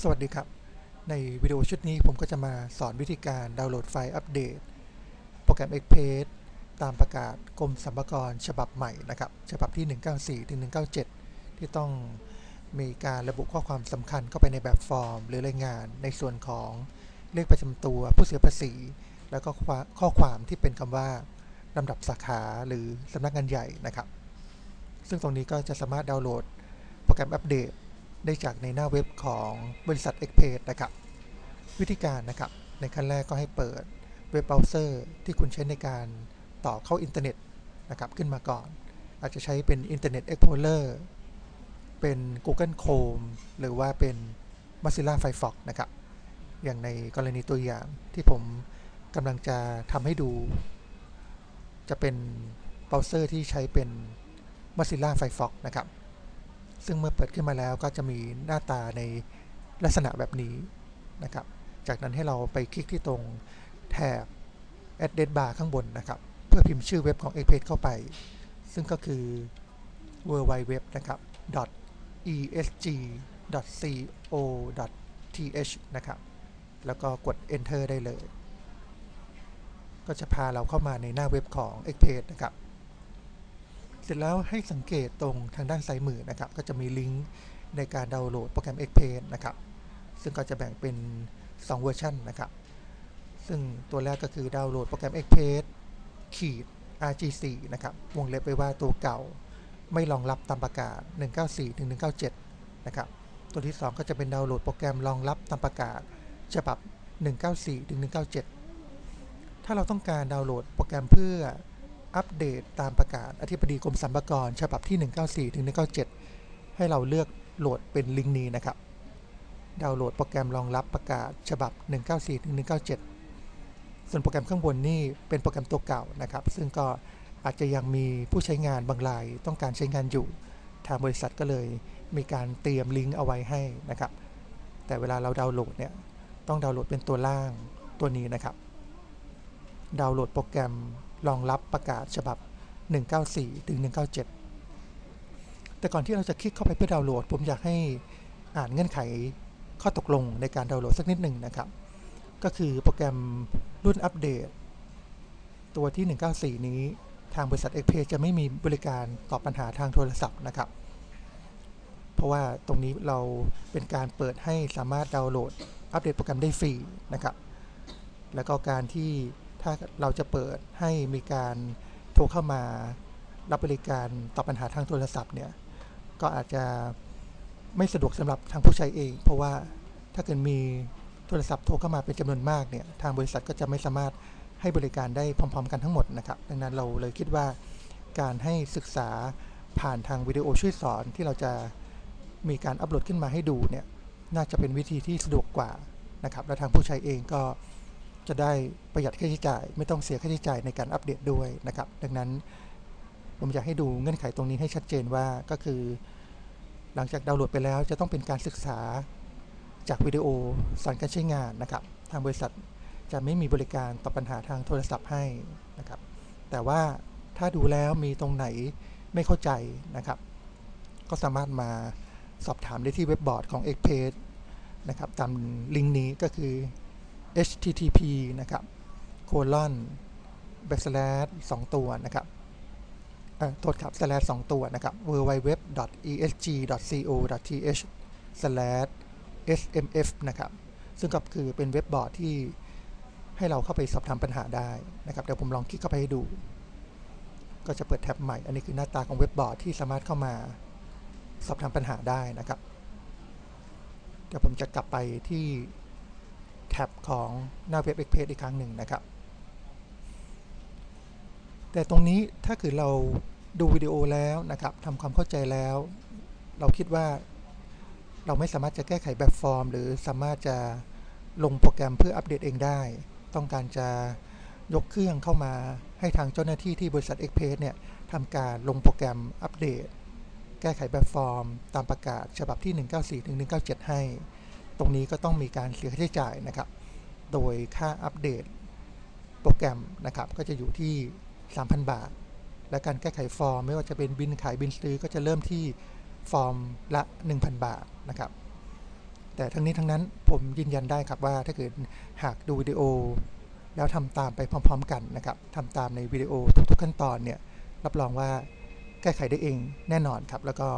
สวัสดีครับ ในวิดีโอชุดนี้ผมก็จะมาสอนวิธีการดาวน์โหลดไฟล์อัปเดต โปรแกรม Express ตามประกาศกรมสรรพากรฉบับใหม่นะครับ ฉบับที่ 194ถึง197 ที่ต้องมีการระบุข้อความสำคัญเข้าไปในแบบฟอร์ม หรือรายงานในส่วนของเลขประจำตัวผู้เสียภาษี แล้วก็ข้อความที่เป็นคำว่าลำดับสาขาหรือสำนักงานใหญ่นะครับ ซึ่งตรงนี้ก็จะสามารถดาวน์โหลดโปรแกรมอัปเดต ได้จากในหน้าเว็บของบริษัท x p r e นะครับ วิธีการนะครับ ในขั้นแรกก็ให้เปิดเว็บเบราว์เซอร์ที่คุณใช้ในการต่อเข้าอินเทอร์เน็ตนะครับขึ้นมาก่อน อาจจะใช้เป็น Internet Explorer เป็น Google Chrome หรือว่าเป็น Mozilla Firefox นะครับ อย่างในกรณีตัวอย่างที่ผมกำลังจะทำให้ดู จะเป็นเบราว์เซอร์ที่ใช้เป็น Mozilla Firefox นะครับ ซึ่งเมื่อเปิดขึ้นมาแล้วก็จะมีหน้าตาในลักษณะแบบนี้นะครับ จากนั้นให้เราไปคลิกที่ตรงแถบ address bar ข้างบนนะครับ เพื่อพิมพ์ชื่อเว็บของ Express เข้าไป ซึ่งก็คือ www นะครับ esg.co.th นะครับ แล้วก็กด enter ได้เลย ก็จะพาเราเข้ามาในหน้าเว็บของ Express นะครับ เสร็จแล้วให้สังเกตตรงทางด้านซ้ายมือนะครับ ก็จะมีลิงก์ในการดาวน์โหลดโปรแกรม Express นะครับ ซึ่งก็จะแบ่งเป็น 2 เวอร์ชันนะครับ ซึ่งตัวแรกก็คือดาวน์โหลดโปรแกรม Express ขีด RG4 นะครับ วงเล็บไว้ว่าตัวเก่าไม่รองรับตามประกาศ 194ถึง197 นะครับ ตัวที่ 2 ก็จะเป็นดาวน์โหลดโปรแกรมรองรับตามประกาศฉบับ 194ถึง197 ถ้าเราต้องการดาวน์โหลดโปรแกรมเพื่อ อัปเดตตามประกาศอธิบดีกรมสรรพากรฉบับที่ 194ถึง197 ให้เราเลือกโหลดเป็นลิงก์นี้นะครับ ดาวน์โหลดโปรแกรมรองรับประกาศฉบับ 194ถึง197 ส่วนโปรแกรมข้างบนนี่เป็นโปรแกรมตัวเก่านะครับ ซึ่งก็อาจจะยังมีผู้ใช้งานบางรายต้องการใช้งานอยู่ ทางบริษัทก็เลยมีการเตรียมลิงก์เอาไว้ให้นะครับ แต่เวลาเราดาวน์โหลดเนี่ยต้องดาวน์โหลดเป็นตัวล่างตัวนี้นะครับ ดาวน์โหลดโปรแกรม รองรับประกาศฉบับ 194 ถึง 197 แต่ก่อนที่เราจะคลิกเข้าไปเพื่อดาวน์โหลด ผมอยากให้อ่านเงื่อนไขข้อตกลงในการดาวน์โหลดสักนิดหนึ่งนะครับ ก็คือโปรแกรมรุ่นอัปเดต ตัวที่ 194 นี้ทางบริษัท x p จะไม่มีบริการตอบปัญหาทางโทรศัพท์นะครับ เพราะว่าตรงนี้เราเป็นการเปิดให้สามารถดาวน์โหลดอัปเดตโปรแกรมได้ฟรีนะครับ แล้วก็การที่ ถ้าเราจะเปิดให้มีการโทรเข้ามารับบริการตอบปัญหาทางโทรศัพท์เนี่ย ก็อาจจะไม่สะดวกสำหรับทางผู้ใช้เอง เพราะว่าถ้าเกิดมีโทรศัพท์โทรเข้ามาเป็นจำนวนมากเนี่ย ทางบริษัทก็จะไม่สามารถให้บริการได้พร้อม ๆ กันทั้งหมดนะครับ ดังนั้นเราเลยคิดว่าการให้ศึกษาผ่านทางวิดีโอช่วยสอนที่เราจะมีการอัปโหลดขึ้นมาให้ดูเนี่ย น่าจะเป็นวิธีที่สะดวกกว่านะครับ และทางผู้ใช้เองก็ จะได้ประหยัดค่าใช้จ่าย ไม่ต้องเสียค่าใช้จ่ายในการอัปเดตด้วยนะครับ ดังนั้นผมอยากให้ดูเงื่อนไขตรงนี้ให้ชัดเจนว่าก็คือ หลังจากดาวน์โหลดไปแล้วจะต้องเป็นการศึกษาจากวิดีโอสอนการใช้งานนะครับ ทางบริษัทจะไม่มีบริการตอบปัญหาทางโทรศัพท์ให้นะครับ แต่ว่าถ้าดูแล้วมีตรงไหนไม่เข้าใจนะครับ ก็สามารถมาสอบถามได้ที่เว็บบอร์ดของ e x p r e นะครับตามลิงก์นี้ก็คือ http นะครับ colon backslash 2ตัวนะครับโทษครับ slash 2ตัวนะครับ www.esg.co.th slash smf นะครับ ซึ่งก็คือเป็นเว็บบอร์ดที่ให้เราเข้าไปสอบถามปัญหาได้นะครับ เดี๋ยวผมลองคลิกเข้าไปให้ดู ก็จะเปิดแท็บใหม่ อันนี้คือหน้าตาของเว็บบอร์ดที่สามารถเข้ามาสอบถามปัญหาได้นะครับ เดี๋ยวผมจะกลับไปที่ แท็บของหน้าเว็บ Express อีกครั้งหนึ่งนะครับ แต่ตรงนี้ถ้าคือเราดูวิดีโอแล้วนะครับทำความเข้าใจแล้ว เราคิดว่าเราไม่สามารถจะแก้ไขแบบฟอร์ม หรือสามารถจะลงโปรแกรมเพื่ออัปเดตเองได้ ต้องการจะยกเครื่องเข้ามาให้ทางเจ้าหน้าที่ที่บริษัท Express เนี่ยทำการลงโปรแกรมอัปเดต แก้ไขแบบฟอร์ม ตามประกาศฉบับที่ 194-197 ให้ รงนี้ก็ต้องมีการเสียค่าใช้จ่ายนะครับ โดยค่าอัปเดตโปรแกรมนะครับ ก็จะอยู่ที่ 3,000 บาท และการแก้ไขฟอร์ม ไม่ว่าจะเป็นบินขายบินซื้อก็จะเริ่มที่ฟอร์มละ 1,000 บาทนะครับ แต่ทั้งนี้ทั้งนั้นผมยืนยันได้ครับว่าถ้าเกิดหากดูวิดีโอ แล้วทำตามไปพร้อม ๆ กันนะครับทำตามในวิดีโอทุกๆขั้นตอนเนี่ยรับรองว่าแก้ไขได้เองแน่นอนครับ แล้วก็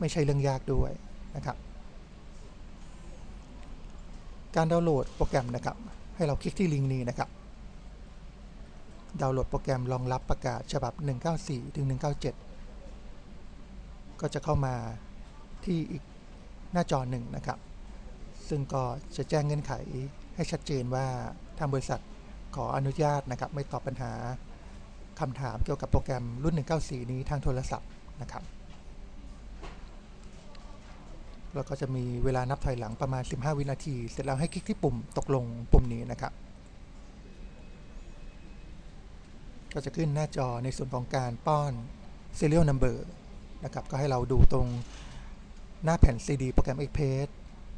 ไม่ใช่เรื่องยากด้วยนะครับ การดาวน์โหลดโปรแกรมนะครับ ให้เราคลิกที่ลิงก์นี้นะครับ ดาวน์โหลดโปรแกรมรองรับประกาศฉบับ 194ถึง197 ก็จะเข้ามาที่อีกหน้าจอหนึ่งนะครับ ซึ่งก็จะแจ้งเงื่อนไขให้ชัดเจนว่าทางบริษัทขออนุญาตนะครับ ไม่ตอบปัญหาคำถามเกี่ยวกับโปรแกรมรุ่น 194 นี้ทางโทรศัพท์นะครับ แล้วก็จะมีเวลานับถอยหลังประมาณ 15 วินาที เสร็จแล้วให้คลิกที่ปุ่มตกลงปุ่มนี้นะครับ ก็จะขึ้นหน้าจอในส่วนของการป้อน serial number นะครับ ก็ให้เราดูตรงหน้าแผ่น CD โปรแกรม Express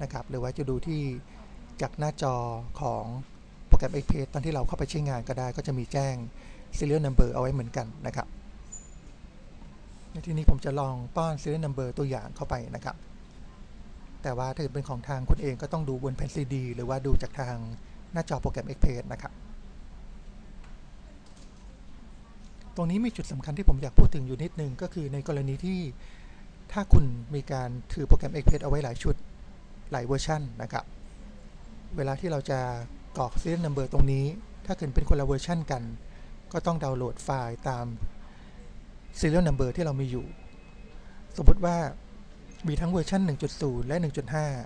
นะครับ หรือว่าจะดูที่จากหน้าจอของโปรแกรม Express ตอนที่เราเข้าไปใช้งานก็ได้ ก็จะมีแจ้ง serial number เอาไว้เหมือนกันนะครับ ในที่นี้ผมจะลองป้อน serial number ตัวอย่างเข้าไปนะครับ แต่ว่าถ้าเกิดเป็นของทางคุณเองก็ต้องดูบนแผ่น CD หรือว่าดูจากทางหน้าจอโปรแกรม Express นะครับ ตรงนี้มีจุดสำคัญที่ผมอยากพูดถึงอยู่นิดนึง ก็คือในกรณีที่ถ้าคุณมีการถือโปรแกรม Express เอาไว้หลายชุดหลายเวอร์ชันนะครับ เวลาที่เราจะกรอก serial number ตรงนี้ ถ้าเกิดเป็นคนละเวอร์ชันกัน ก็ต้องดาวน์โหลดไฟล์ตาม serial number ที่เรามีอยู่ สมมติว่า มีทั้งเวอร์ชัน1.0 และ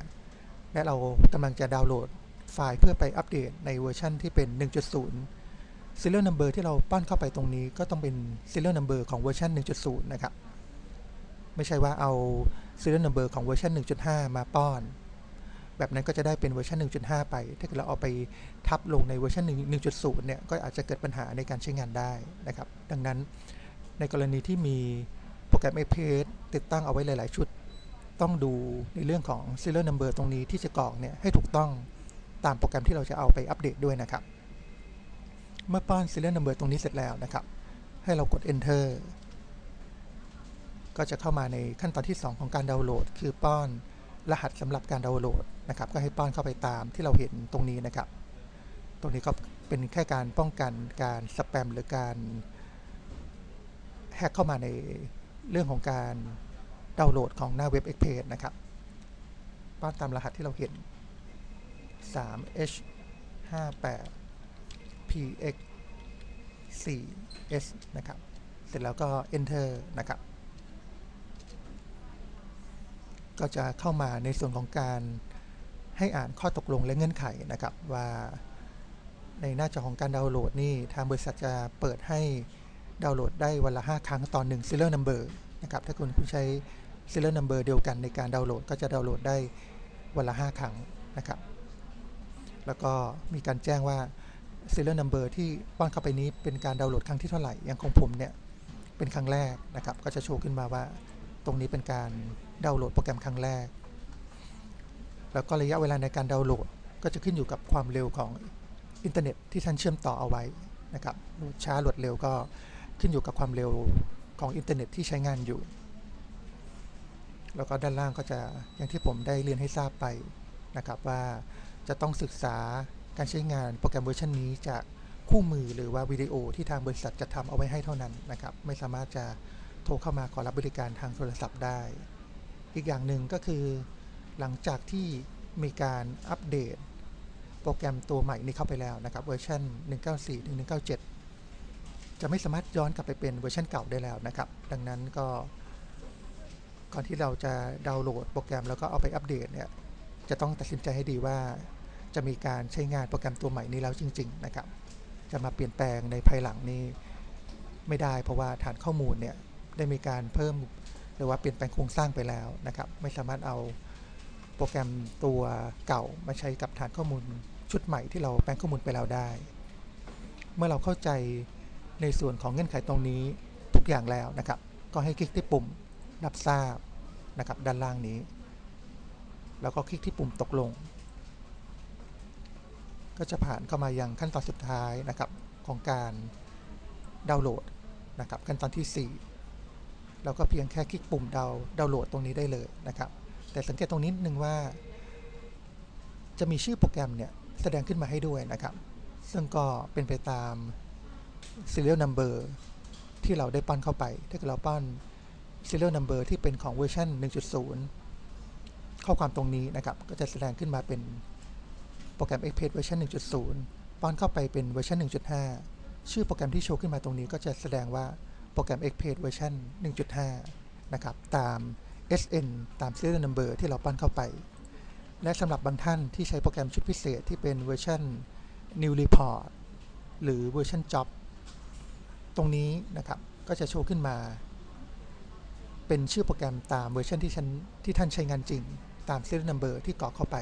1.5 และเรากำลังจะดาวน์โหลดไฟล์เพื่อไปอัปเดตในเวอร์ชันที่เป็น 1.0 serial number ที่เราป้อนเข้าไปตรงนี้ก็ต้องเป็น serial number ของเวอร์ชัน1.0 นะครับ ไม่ใช่ว่าเอา serial number ของเวอร์ชัน1.5 มาป้อน แบบนั้นก็จะได้เป็นเวอร์ชัน1.5 ไป ถ้าเกิดเราเอาไปทับลงในเวอร์ชัน1.0 เนี่ย ก็อาจจะเกิดปัญหาในการใช้งานได้นะครับ ดังนั้นในกรณีที่มีโปรแกรม Express ติดตั้งเอาไว้หลาย ๆ ชุด ต้องดูในเรื่องของ serial number ตรงนี้ที่จะกรอกเนี่ยให้ถูกต้องตามโปรแกรมที่เราจะเอาไปอัปเดตด้วยนะครับ เมื่อป้อน serial number ตรงนี้เสร็จแล้วนะครับ ให้เรากด enter ก็จะเข้ามาในขั้นตอนที่ 2 ของการดาวน์โหลด คือป้อนรหัสสำหรับการดาวน์โหลดนะครับ ก็ให้ป้อนเข้าไปตามที่เราเห็นตรงนี้นะครับ ตรงนี้ก็เป็นแค่การป้องกันการสแปมหรือการแฮกเข้ามาในเรื่องของการ ดาวน์โหลดของหน้าเว็บ Express นะครับป้อนตามรหัสที่เราเห็น 3h 58 px 4s นะครับ เสร็จแล้วก็ enter นะครับ ก็จะเข้ามาในส่วนของการให้อ่านข้อตกลงและเงื่อนไขนะครับ ว่าในหน้าจอของการดาวน์โหลดนี่ ทางบริษัทจะเปิดให้ดาวน์โหลดได้วันละ 5 ครั้งต่อ1 serial number นะครับถ้าคุณคุณใช้ serial number เดียวกันในการดาวน์โหลดก็จะดาวน์โหลดได้วันละ 5 ครั้งนะครับ แล้วก็มีการแจ้งว่า serial number ที่ป้อนเข้าไปนี้เป็นการดาวน์โหลดครั้งที่เท่าไหร่อย่างของผมเนี่ยเป็นครั้งแรกนะครับ ก็จะโชว์ขึ้นมาว่าตรงนี้เป็นการดาวน์โหลดโปรแกรมครั้งแรก แล้วก็ระยะเวลาในการดาวน์โหลดก็จะขึ้นอยู่กับความเร็วของอินเทอร์เน็ตที่ท่านเชื่อมต่อเอาไว้นะครับช้าหลดเร็วก็ขึ้นอยู่กับความเร็ว ของอินเทอร์เน็ตที่ใช้งานอยู่ แล้วก็ด้านล่างก็จะอย่างที่ผมได้เรียนให้ทราบไปนะครับว่าจะต้องศึกษาการใช้งานโปรแกรมเวอร์ชันนี้จากคู่มือหรือว่าวิดีโอที่ทางบริษัทจะทำเอาไว้ให้เท่านั้นนะครับ ไม่สามารถจะโทรเข้ามาขอรับบริการทางโทรศัพท์ได้ อีกอย่างหนึ่งก็คือหลังจากที่มีการอัปเดตโปรแกรมตัวใหม่นี้เข้าไปแล้วนะครับเวอร์ชัน194ถึง197 จะไม่สามารถย้อนกลับไปเป็นเวอร์ชันเก่าได้แล้วนะครับ ดังนั้นก็ก่อนที่เราจะดาวน์โหลดโปรแกรมแล้วก็เอาไปอัปเดตเนี่ยจะต้องตัดสินใจให้ดีว่า จะมีการใช้งานโปรแกรมตัวใหม่นี้แล้วจริง ๆ นะครับ จะมาเปลี่ยนแปลงในภายหลังนี้ไม่ได้ เพราะว่าฐานข้อมูลเนี่ยได้มีการเพิ่มหรือว่าเปลี่ยนแปลงโครงสร้างไปแล้วนะครับ ไม่สามารถเอาโปรแกรมตัวเก่ามาใช้กับฐานข้อมูลชุดใหม่ที่เราแปลงข้อมูลไปแล้วได้ เมื่อเราเข้าใจ ในส่วนของเงื่อนไขตรงนี้ทุกอย่างแล้วนะครับ ก็ให้คลิกที่ปุ่มรับทราบนะครับด้านล่างนี้ แล้วก็คลิกที่ปุ่มตกลง ก็จะผ่านเข้ามายังขั้นตอนสุดท้ายนะครับของการดาวน์โหลดนะครับขั้นตอนที่4เราก็เพียงแค่คลิกปุ่มดาวดาวน์โหลดตรงนี้ได้เลยนะครับ แต่สังเกตตรงนี้นึงว่า จะมีชื่อโปรแกรมเนี่ยแสดงขึ้นมาให้ด้วยนะครับ ซึ่งก็เป็นไปตาม serial number ที่เราได้ป้อนเข้าไปถ้าเกิดเราป้อน serial number ที่เป็นของเวอร์ชัน1.0 ข้อความตรงนี้นะครับ ก็จะแสดงขึ้นมาเป็นโปรแกรม XPath เวอร์ชัน1.0ป้อนเข้าไปเป็นเวอร์ชัน1.5 ชื่อโปรแกรมที่โชว์ขึ้นมาตรงนี้ก็จะแสดงว่าโปรแกรม XPath เวอร์ชัน1.5 นะครับ ตาม SN ตาม serial number ที่เราป้อนเข้าไป และสำหรับบางท่านที่ใช้โปรแกรมชุดพิเศษที่เป็นเวอร์ชัน New Report หรือเวอร์ชัน Job ตรงนี้นะครับก็จะโชว์ขึ้นมา เป็นชื่อโปรแกรมตามเวอร์ชันที่ฉันที่ท่านใช้งานจริง ตาม serial number ที่กรอกเข้าไป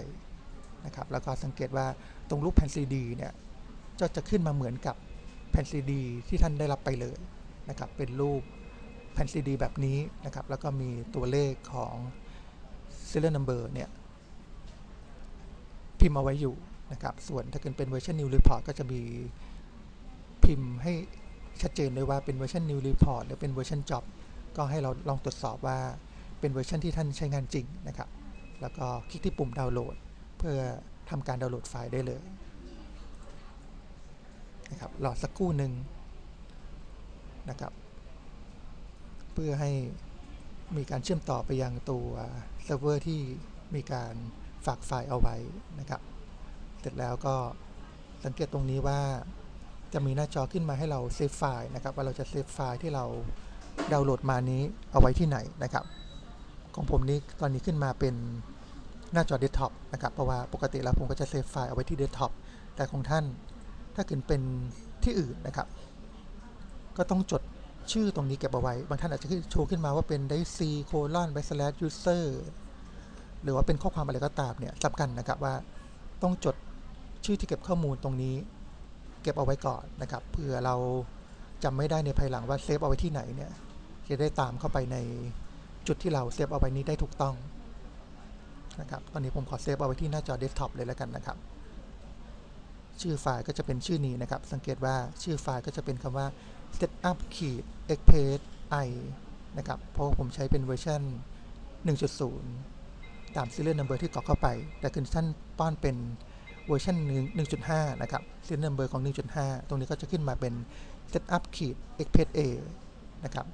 นะครับแล้วก็สังเกตว่าตรงรูปแผ่นซีดีเนี่ยก็จะขึ้นมาเหมือนกับแผ่นซีดีที่ท่านได้รับไปเลยนะครับเป็นรูปแผ่นซีดีแบบนี้นะครับแล้วก็มีตัวเลขของ serial number เนี่ยพิมพ์เอาไว้อยู่นะครับส่วนถ้าเกิดเป็นเวอร์ชัน New Report ก็จะมีพิมพ์ให้ ชัดเจนเลยว่าเป็นเวอร์ชัน New Report หรือเป็นเวอร์ชัน Job ก็ให้เราลองตรวจสอบว่าเป็นเวอร์ชันที่ท่านใช้งานจริงนะครับ แล้วก็คลิกที่ปุ่มดาวน์โหลด เพื่อทำการดาวน์โหลดไฟล์ได้เลยนะครับรอสักครู่หนึ่งนะครับ เพื่อให้มีการเชื่อมต่อไปยังตัวเซิร์ฟเวอร์ที่มีการฝากไฟล์เอาไว้นะครับ เสร็จแล้วก็สังเกตตรงนี้ว่า จะมีหน้าจอขึ้นมาให้เราเซฟไฟล์นะครับว่าเราจะเซฟไฟล์ที่เราดาวน์โหลดมานี้เอาไว้ที่ไหนนะครับ ของผมนี้ตอนนี้ขึ้นมาเป็นหน้าจอเดสก์ท็อปนะครับเพราะว่าปกติแล้วผมก็จะเซฟไฟล์เอาไว้ที่เดสก์ท็อปแต่ของท่านถ้าเกิดเป็นที่อื่นนะครับ ก็ต้องจดชื่อตรงนี้เก็บเอาไว้ บางท่านอาจจะโชว์ขึ้นมาว่าเป็น d i c colon backslash user หรือว่าเป็นข้อความอะไรก็ตามเนี่ยสำคัญนะครับว่าต้องจดชื่อที่เก็บข้อมูลตรงนี้ เก็บเอาไว้ก่อนนะครับเผื่อเราจำไม่ได้ในภายหลังว่าเซฟเอาไว้ที่ไหนเนี่ยจะได้ตามเข้าไปในจุดที่เราเซฟเอาไว้นี้ได้ถูกต้องนะครับตอนนี้ผมขอเซฟเอาไว้ที่หน้าจอเดสก์ท็อปเลยแล้วกันนะครับ ชื่อไฟล์ก็จะเป็นชื่อนี้นะครับ สังเกตว่าชื่อไฟล์ก็จะเป็นคำว่า setup ขีด xpath i นะครับ เพราะผมใช้เป็นเวอร์ชัน1.0 ตาม serial number ที่กรอกเข้าไป แต่คือท่านป้อนเป็น เวอร์ชัน1.5 นะครับ serial number ของ 1.5 ตรงนี้ก็จะขึ้นมาเป็น setup ขีด xpath a นะครับ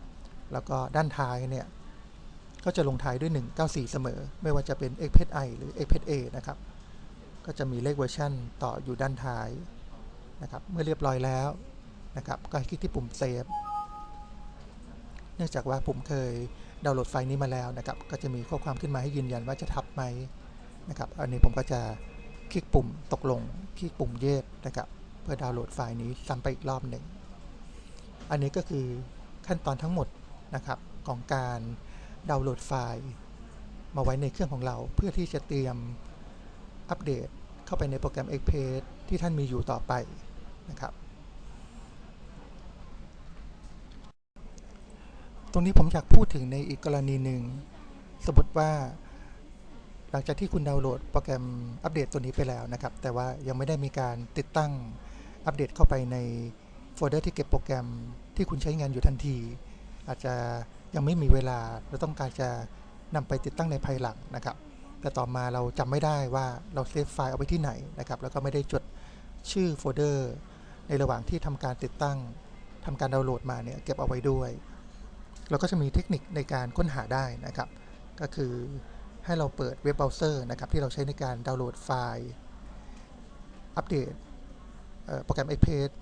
แล้วก็ด้านท้ายเนี่ย ก็จะลงท้ายด้วย 194 เสมอ ไม่ว่าจะเป็น xpath i หรือ xpath a นะครับ ก็จะมีเลขเวอร์ชันต่ออยู่ด้านท้ายนะครับ เมื่อเรียบร้อยแล้วนะครับ ก็คลิกที่ปุ่มเซฟเนื่องจากว่าผมเคยดาวน์โหลดไฟล์นี้มาแล้วนะครับ ก็จะมีข้อความขึ้นมาให้ยืนยันว่าจะทับไหมนะครับ อันนี้ผมก็จะ คลิกปุ่มตกลง คลิกปุ่มเยสนะครับเพื่อดาวน์โหลดไฟล์นี้ซ้ำไปอีกรอบหนึ่ง อันนี้ก็คือขั้นตอนทั้งหมดนะครับของการดาวน์โหลดไฟล์มาไว้ในเครื่องของเรา เพื่อที่จะเตรียมอัปเดตเข้าไปในโปรแกรม XPath ที่ท่านมีอยู่ต่อไปนะครับ ตรงนี้ผมอยากพูดถึงในอีกกรณีหนึ่ง สมมติว่า หลังจากที่คุณดาวน์โหลดโปรแกรมอัปเดตตัวนี้ไปแล้วนะครับ แต่ว่ายังไม่ได้มีการติดตั้งอัปเดตเข้าไปในโฟลเดอร์ที่เก็บโปรแกรมที่คุณใช้งานอยู่ทันที อาจจะยังไม่มีเวลาเราต้องการจะนำไปติดตั้งในภายหลังนะครับ แต่ต่อมาเราจำไม่ได้ว่าเราเซฟไฟล์เอาไว้ที่ไหนนะครับ แล้วก็ไม่ได้จดชื่อโฟลเดอร์ในระหว่างที่ทำการติดตั้งทำการดาวน์โหลดมาเนี่ยเก็บเอาไว้ด้วย เราก็จะมีเทคนิคในการค้นหาได้นะครับ ก็คือ ให้เราเปิดเว็บเบราว์เซอร์นะครับที่เราใช้ในการดาวน์โหลดไฟล์ อัปเดตโปรแกรม XPath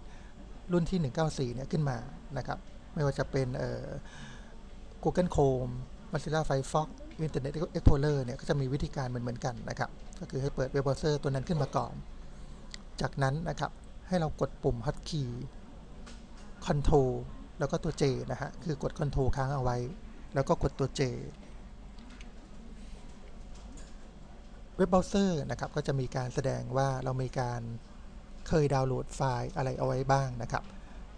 รุ่นที่ 194 เนี่ยขึ้นมานะครับ ไม่ว่าจะเป็น Google Chrome Mozilla Firefox Internet Explorer เนี่ย ก็จะมีวิธีการเหมือนๆกันนะครับ ก็คือให้เปิดเว็บเบราว์เซอร์ตัวนั้นขึ้นมาก่อน จากนั้นนะครับ ให้เรากดปุ่ม Hotkey Control แล้วก็ตัว J นะฮะ คือกด Control ค้างเอาไว้ แล้วก็กดตัว J เว็บเบราว์เซอร์นะครับก็จะมีการแสดงว่าเรามีการเคยดาวน์โหลดไฟล์อะไรเอาไว้บ้างนะครับ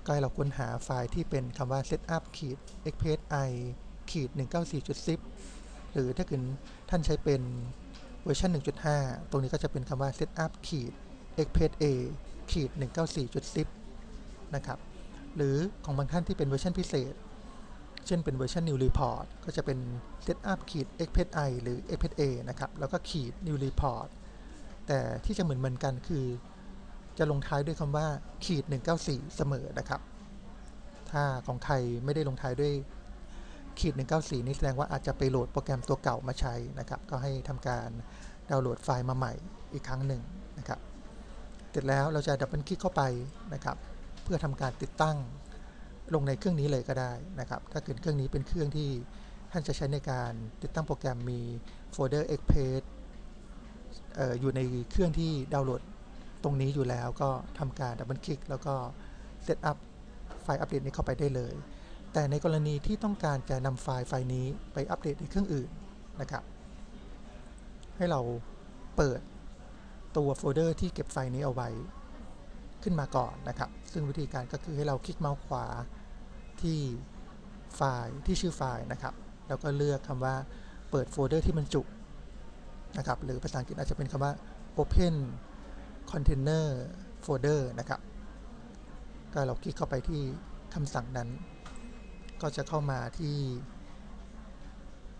ก็ให้เราค้นหาไฟล์ที่เป็นคำว่า setup ขีด xpath i ขีด 194.zip หรือถ้าเกิดท่านใช้เป็นเวอร์ชัน1.5 ตรงนี้ก็จะเป็นคำว่า setup ขีด xpath a ขีด 194.zip นะครับ หรือของบางท่านที่เป็นเวอร์ชันพิเศษ เช่นเป็นเวอร์ชัน New Report ก็จะเป็น setup ขีด x p t i หรือ x p t a นะครับ แล้วก็ขีด New Report แต่ที่จะเหมือนเหมือนกันคือ จะลงท้ายด้วยคำว่าขีด 194 เสมอนะครับ ถ้าของใครไม่ได้ลงท้ายด้วยขีด 194 นี่แสดงว่าอาจจะไปโหลดโปรแกรมตัวเก่ามาใช้นะครับ ก็ให้ทำการดาวน์โหลดไฟล์มาใหม่อีกครั้งหนึ่งนะครับ เสร็จแล้วเราจะดับเบิลคลิกเข้าไปนะครับ เพื่อทำการติดตั้ง ลงในเครื่องนี้เลยก็ได้นะครับ ถ้าเกิดเครื่องนี้เป็นเครื่องที่ท่านจะใช้ในการติดตั้งโปรแกรมมีโฟลเดอร์ Express เอออยู่ในเครื่องที่ดาวน์โหลดตรงนี้อยู่แล้วก็ทำการดับเบิลคลิกแล้วก็เซตอัพไฟล์อัปเดตนี้เข้าไปได้เลย แต่ในกรณีที่ต้องการจะนำไฟล์ไฟล์นี้ไปอัปเดตในเครื่องอื่นนะครับ ให้เราเปิดตัวโฟลเดอร์ที่เก็บไฟล์นี้เอาไว้ขึ้นมาก่อนนะครับ ซึ่งวิธีการก็คือให้เราคลิกเมาส์ขวา ที่ไฟล์ที่ชื่อไฟล์นะครับ แล้วก็เลือกคำว่าเปิดโฟลเดอร์ที่มันจุนะครับ หรือภาษาอังกฤษอาจจะเป็นคำว่า open container folder นะครับ ก็เราคลิกเข้าไปที่คำสั่งนั้น ก็จะเข้ามาที่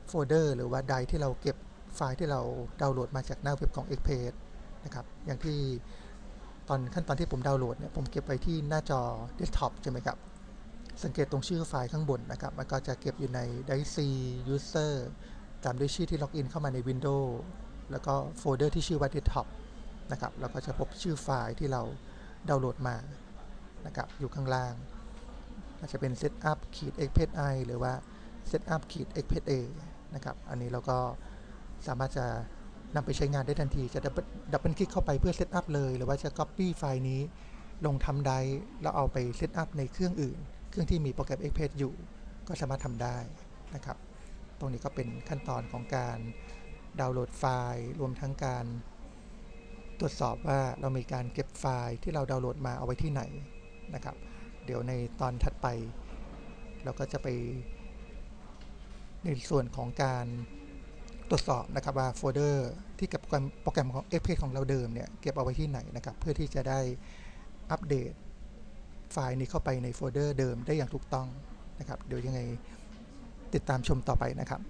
โฟลเดอร์หรือว่าไดร์ที่เราเก็บไฟล์ที่เราดาวน์โหลดมาจากหน้าเว็บของ Express นะครับ อย่างที่ตอนขั้นตอนที่ผมดาวน์โหลดเนี่ย ผมเก็บไว้ที่หน้าจอเดสก์ท็อปใช่ไหมครับ สังเกตตรงชื่อไฟล์ข้างบนนะครับ มันก็จะเก็บอยู่ใน Drive C User ตามด้วยชื่อที่ล็อกอินเข้ามาใน Windows แล้วก็โฟลเดอร์ที่ชื่อว่า Desktop นะครับเราก็จะพบชื่อไฟล์ที่เราดาวน์โหลดมานะครับอยู่ข้างล่างอาจจะเป็น setup ขีด express i หรือว่า setup ขีด xpet a นะครับ อันนี้เราก็สามารถจะนำไปใช้งานได้ทันที จะดับเบิลคลิกเข้าไปเพื่อ setup เลย หรือว่าจะ copy ไฟล์นี้ ลงทำไดร์แล้วเอาไป setup ในเครื่องอื่น รื่องที่มีโปรแกรม express อยู่ ก็สามารถทำได้นะครับ ตรงนี้ก็เป็นขั้นตอนของการดาวน์โหลดไฟล์ รวมทั้งการ ตรวจสอบว่าเรามีการเก็บไฟล์ที่เราดาวน์โหลดมาเอาไว้ที่ไหนนะครับ เดี๋ยวในตอนถัดไป เราก็จะไป ในส่วนของการตรวจสอบนะครับว่าโฟลเดอร์ที่เก็บโปรแกรมของ f p ของเราเดิมเนี่ยเก็บเอาไว้ที่ไหนนะครับ เพื่อที่จะได้อัปเดต ไฟล์นี้เข้าไปในโฟลเดอร์เดิมได้อย่างถูกต้องนะครับ เดี๋ยวยังไงติดตามชมต่อไปนะครับ